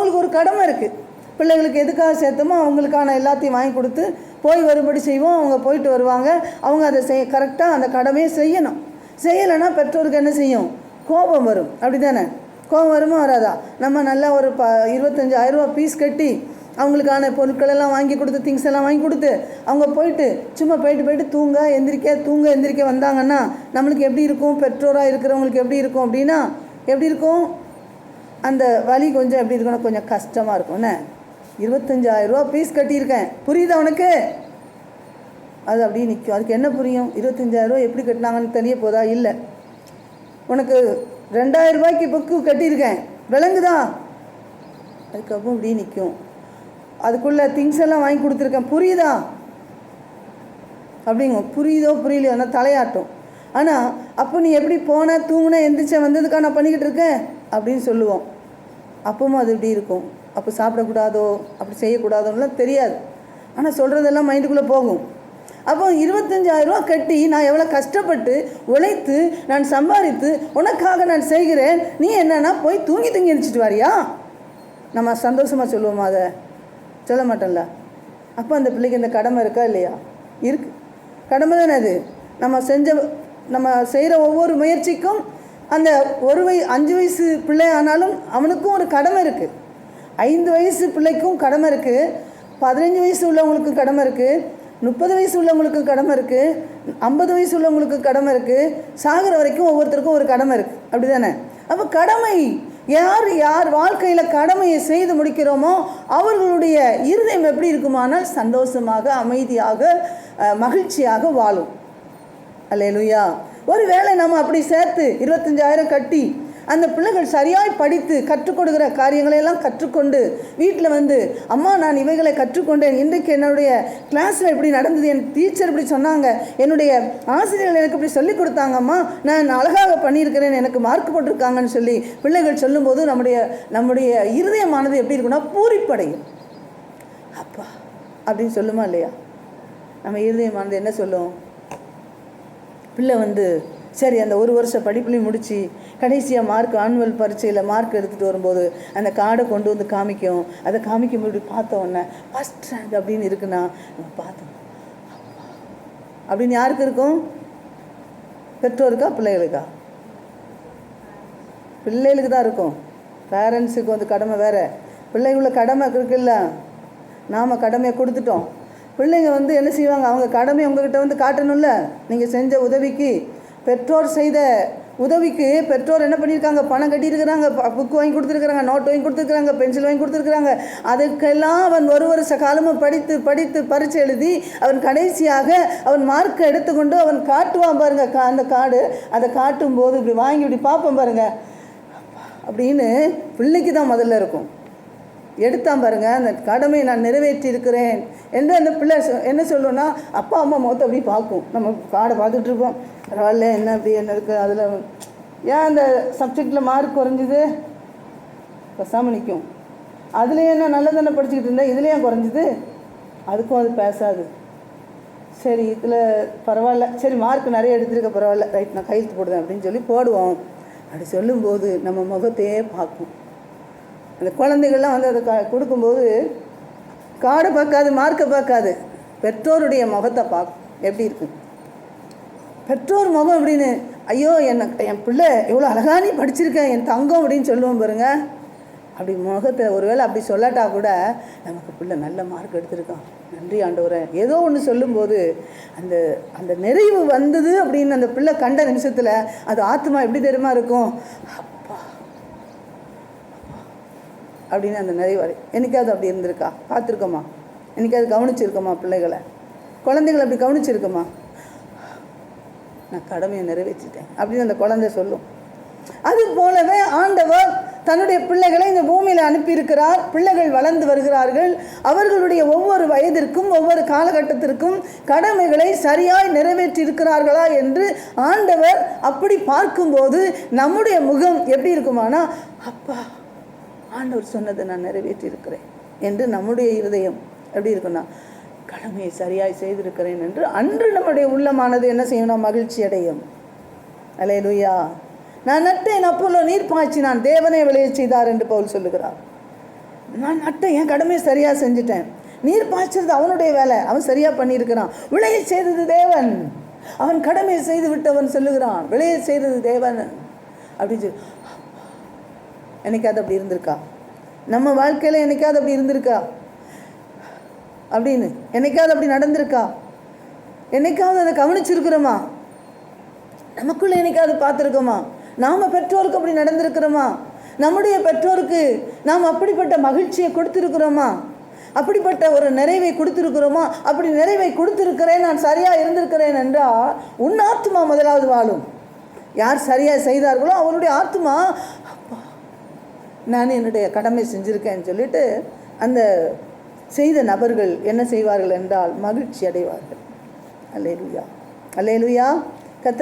அவங்களுக்கு ஒரு கடமை இருக்குது பிள்ளைகளுக்கு எதுக்காக சேர்த்தோமோ அவங்களுக்கான எல்லாத்தையும் வாங்கி கொடுத்து போய் வரும்படி செய்வோம். அவங்க போயிட்டு வருவாங்க. அவங்க அதை செய் கரெக்டாக அந்த கடமையை செய்யணும். செய்யலைன்னா பெற்றோருக்கு என்ன செய்யும்? கோபம் வரும். அப்படி தானே கோபம் வருமா வராதா? நம்ம நல்லா ஒரு ப இருபத்தஞ்சாயிரரூபா ஃபீஸ் பீஸ் கட்டி அவங்களுக்கான பொருட்கள் எல்லாம் வாங்கி கொடுத்து திங்ஸ் எல்லாம் வாங்கி கொடுத்து அவங்க போயிட்டு சும்மா போயிட்டு போயிட்டு தூங்க எந்திரிக்க தூங்க எந்திரிக்க வந்தாங்கன்னா நம்மளுக்கு எப்படி இருக்கும்? பெற்றோராக இருக்கிறவங்களுக்கு எப்படி இருக்கும் அப்படின்னா எப்படி இருக்கும்? அந்த வலி கொஞ்சம் எப்படி இருக்கும்னா கொஞ்சம் கஷ்டமாக இருக்கும். என்ன? இருபத்தஞ்சாயிரம் ஃபீஸ் கட்டியிருக்கேன். புரியுதா உனக்கு? அது அப்படியே நிற்கும் அதுக்கு என்ன புரியும்? இருபத்தஞ்சாயிரரூபா எப்படி கட்டினாங்கன்னு தெரிய போதா? இல்லை. உனக்கு ரெண்டாயிரம் ரூபாய்க்கு புக்கு கட்டியிருக்கேன். விளங்குதா? அதுக்கப்புறம் இப்படி நிற்கும் அதுக்குள்ளே திங்ஸ் எல்லாம் வாங்கி கொடுத்துருக்கேன். புரியுதா? அப்படிங்க. புரியுதோ புரியலையோ ஆனால் தலையாட்டும். ஆனால் அப்போ நீ எப்படி போன தூங்கின எந்திரிச்ச வந்ததுக்காக நான் பண்ணிக்கிட்டு இருக்கேன்? அப்படின்னு சொல்லுவோம். அப்பவும் அது இப்படி இருக்கும். அப்போ சாப்பிடக்கூடாதோ அப்படி செய்யக்கூடாதோன்னுலாம் தெரியாது. ஆனால் சொல்கிறதெல்லாம் மைண்டுக்குள்ளே போகும். அப்போ இருபத்தஞ்சாயிரரூவா கட்டி நான் எவ்வளோ கஷ்டப்பட்டு உழைத்து நான் சம்பாதித்து உனக்காக நான் செய்கிறேன். நீ என்னன்னா போய் தூங்கி தூங்கி எந்திரிச்சிட்டு வாரியா? நம்ம சந்தோஷமாக சொல்லுவோமா அதை? சொல்ல மாட்டோம்ல? அப்போ அந்த பிள்ளைக்கு இந்த கடமை இருக்கா இல்லையா? இருக்கு. கடமை தானே அது. நம்ம செஞ்ச நம்ம செய்கிற ஒவ்வொரு முயற்சிக்கும் அந்த ஒரு வய அஞ்சு வயசு பிள்ளை ஆனாலும் அவனுக்கும் ஒரு கடமை இருக்குது ஐந்து வயசு பிள்ளைக்கும் கடமை இருக்குது பதினஞ்சு வயசு உள்ளவங்களுக்கும் கடமை இருக்குது முப்பது வயசு உள்ளவங்களுக்கும் கடமை இருக்குது ஐம்பது வயசு உள்ளவங்களுக்கு கடமை இருக்குது சாகிற வரைக்கும் ஒவ்வொருத்தருக்கும் ஒரு கடமை இருக்குது அப்படி தானே அப்போ கடமை யார் யார் வாழ்க்கையில் கடமையை செய்து முடிக்கிறோமோ அவர்களுடைய இருதயம் எப்படி இருக்குமானால் சந்தோஷமாக அமைதியாக மகிழ்ச்சியாக வாழும். ஒரு ஒருவேளை நம்ம அப்படி சேர்த்து இருபத்தஞ்சாயிரம் கட்டி அந்த பிள்ளைகள் சரியாய் படித்து கற்றுக் கொடுக்குற காரியங்களை எல்லாம் கற்றுக்கொண்டு வீட்டில் வந்து அம்மா நான் இவைகளை கற்றுக்கொண்டேன். இன்றைக்கு என்னுடைய கிளாஸில் இப்படி நடந்தது. என் டீச்சர் இப்படி சொன்னாங்க. என்னுடைய ஆசிரியர்கள் எனக்கு இப்படி சொல்லிக் கொடுத்தாங்கம்மா நான் அழகாக பண்ணியிருக்கிறேன். எனக்கு மார்க் போட்டிருக்காங்கன்னு சொல்லி பிள்ளைகள் சொல்லும்போது நம்முடைய நம்முடைய இருதயமானது எப்படி இருக்குன்னா பூரிப்படையும். அப்பா அப்படின்னு சொல்லுமா இல்லையா? நம்ம இருதயமானது என்ன சொல்லும்? பிள்ளை வந்து சரி அந்த ஒரு வருஷம் படிப்புலையும் முடித்து கடைசியாக மார்க் ஆனுவல் பரீட்சையில் மார்க் எடுத்துகிட்டு வரும்போது அந்த கார்டை கொண்டு வந்து காமிக்கும். அதை காமிக்கும் போது பார்த்த உடனே ஃபஸ்ட் ரேங்க் அப்படின்னு இருக்குன்னா நம்ம பார்த்தோம் அப்படின்னு யாருக்கு இருக்கும்? பெற்றோருக்கா பிள்ளைகளுக்கா? பிள்ளைகளுக்கு தான் இருக்கும். பேரண்ட்ஸுக்கு வந்து கடமை வேறு. பிள்ளைகளுள்ள கடமை இருக்குல்ல நாம் கடமையை கொடுத்துட்டோம். பிள்ளைங்க வந்து என்ன செய்வாங்க? அவங்க கடமை உங்ககிட்ட வந்து காட்டணும்ல? நீங்கள் செஞ்ச உதவிக்கு. பெற்றோர் செய்த உதவிக்கு பெற்றோர் என்ன பண்ணியிருக்காங்க? பணம் கட்டியிருக்கிறாங்க புக்கு வாங்கி கொடுத்துருக்குறாங்க நோட் வாங்கி கொடுத்துருக்குறாங்க பென்சில் வாங்கி கொடுத்துருக்குறாங்க. அதுக்கெல்லாம் அவன் ஒரு வருஷ காலமும் படித்து படித்து பரீட்சை எழுதி அவன் கடைசியாக அவன் மார்க்கை எடுத்துக்கொண்டு அவன் காட்டுவான் பாருங்க கா அந்த கார்டு அதை காட்டும் போது இப்படி வாங்கி இப்படி பார்ப்போம் பாருங்க. அப்படின்னு பிள்ளைக்கு தான் முதல்ல இருக்கும். எடுத்தான் பாருங்க அந்த கடமையை நான் நிறைவேற்றியிருக்கிறேன் என்று அந்த பிள்ளை சொ- என்ன சொல்லணும்னா அப்பா அம்மா முகத்தை அப்படி பார்க்கும். நம்ம காடை பார்த்துட்டு இருப்போம். பரவாயில்ல என்ன அப்படி என்ன இருக்குது அதில் ஏன் அந்த சப்ஜெக்டில் மார்க் குறைஞ்சிது? பேசாமல் நிற்கும் அதுலேயே என்ன நல்லா தானே படிச்சுக்கிட்டு இருந்தேன் இதுலேயே குறைஞ்சிது? அதுக்கும் அது பேசாது. சரி இதில் பரவாயில்ல. சரி மார்க் நிறைய எடுத்திருக்க பரவாயில்ல. ரைட் நான் கையெழுத்து போடுவேன் அப்படின்னு சொல்லி போடுவோம். அப்படி சொல்லும்போது நம்ம முகத்தையே பார்க்கும். அந்த குழந்தைகள்லாம் வந்து அதை க- கொடுக்கும்போது காடு பார்க்காது மார்க்கை பார்க்காது. பெற்றோருடைய முகத்தை பார்க்கும். எப்படி இருக்குது பெற்றோர் முகம் அப்படின்னு ஐயோ என்ன என் பிள்ளை எவ்வளோ அழகா நீ என் தங்கம் அப்படின்னு சொல்லுவோம் பாருங்க. அப்படி முகத்தை ஒருவேளை அப்படி சொல்லட்டா கூட நமக்கு பிள்ளை நல்ல மார்க் எடுத்திருக்கான். நன்றி ஆண்டவரை. ஏதோ ஒன்று சொல்லும்போது அந்த அந்த நிறைவு வந்தது அப்படின்னு அந்த பிள்ளை கண்ட நிமிஷத்தில் அது ஆத்மா எப்படி தெரியுமா இருக்கும் அப்பா அப்படின்னு அந்த நிறைவாரி. என்னைக்காவது அப்படி இருந்திருக்கா? பார்த்துருக்கோமா? என்னைக்காவது கவனிச்சிருக்கோமா பிள்ளைகளை? குழந்தைகளை அப்படி கவனிச்சிருக்கோமா? நான் கடமையை நிறைவேற்றிட்டேன் அப்படின்னு அந்த குழந்தை சொல்லும். அது போலவே ஆண்டவர் தன்னுடைய பிள்ளைகளை இந்த பூமியில் அனுப்பியிருக்கிறார். பிள்ளைகள் வளர்ந்து வருகிறார்கள். அவர்களுடைய ஒவ்வொரு வயதிற்கும் ஒவ்வொரு காலகட்டத்திற்கும் கடமைகளை சரியாய் நிறைவேற்றி இருக்கிறார்களா என்று ஆண்டவர் அப்படி பார்க்கும்போது நம்முடைய முகம் எப்படி இருக்குமானா அப்பா ஆண்டவர் சொன்னதை நான் நிறைவேற்றியிருக்கிறேன். என்று நம்முடைய இருதயம் எப்படி இருக்குன்னா கடமையை சரியாய் செய்திருக்கிறேன் என்று அன்று நம்முடைய உள்ளமானது என்ன செய்யணும் மகிழ்ச்சி அடையும். அலையலுயா. நான் நட்டேன் அப்போலோ நீர் பாய்ச்சி நான் தேவனை விளைய செய்தார் என்று பவுல் சொல்லுகிறார். நான் நட்டேன் என் கடமையை சரியாக செஞ்சுட்டேன். நீர் பாய்ச்சறது அவனுடைய வேலை அவன் சரியாக பண்ணியிருக்கிறான். விளைய செய்தது தேவன். அவன் கடமையை செய்து விட்டவன் சொல்லுகிறான் விளைய செய்தது தேவன். அப்படின்னு சொல்லி என்னைக்காவது அப்படி இருந்திருக்கா? நம்ம வாழ்க்கையில் என்னைக்காவது அப்படி இருந்திருக்கா? அப்படின்னு என்னைக்காவது அப்படி நடந்திருக்கா? என்னைக்காவது அதை கவனிச்சிருக்கிறோமா? நமக்குள்ளே என்னைக்காவது பார்த்துருக்கோமா? நாம் பெற்றோருக்கு அப்படி நடந்திருக்கிறோமா? நம்முடைய பெற்றோருக்கு நாம் அப்படிப்பட்ட மகிழ்ச்சியை கொடுத்துருக்குறோமா? அப்படிப்பட்ட ஒரு நிறைவை கொடுத்துருக்குறோமா? அப்படி நிறைவை கொடுத்துருக்கிறேன் நான் சரியாக இருந்திருக்கிறேன் என்றால் உன் ஆத்மா முதலாவது வாழும். யார் சரியாக செய்தார்களோ அவருடைய ஆத்மா நான் என்னுடைய கடமை செஞ்சுருக்கேன்னு சொல்லிட்டு அந்த செய்த நபர்கள் என்ன செய்வார்கள் என்றால் மகிழ்ச்சி அடைவார்கள் அல்லேலுயா. அல்லேலுயா. கத்த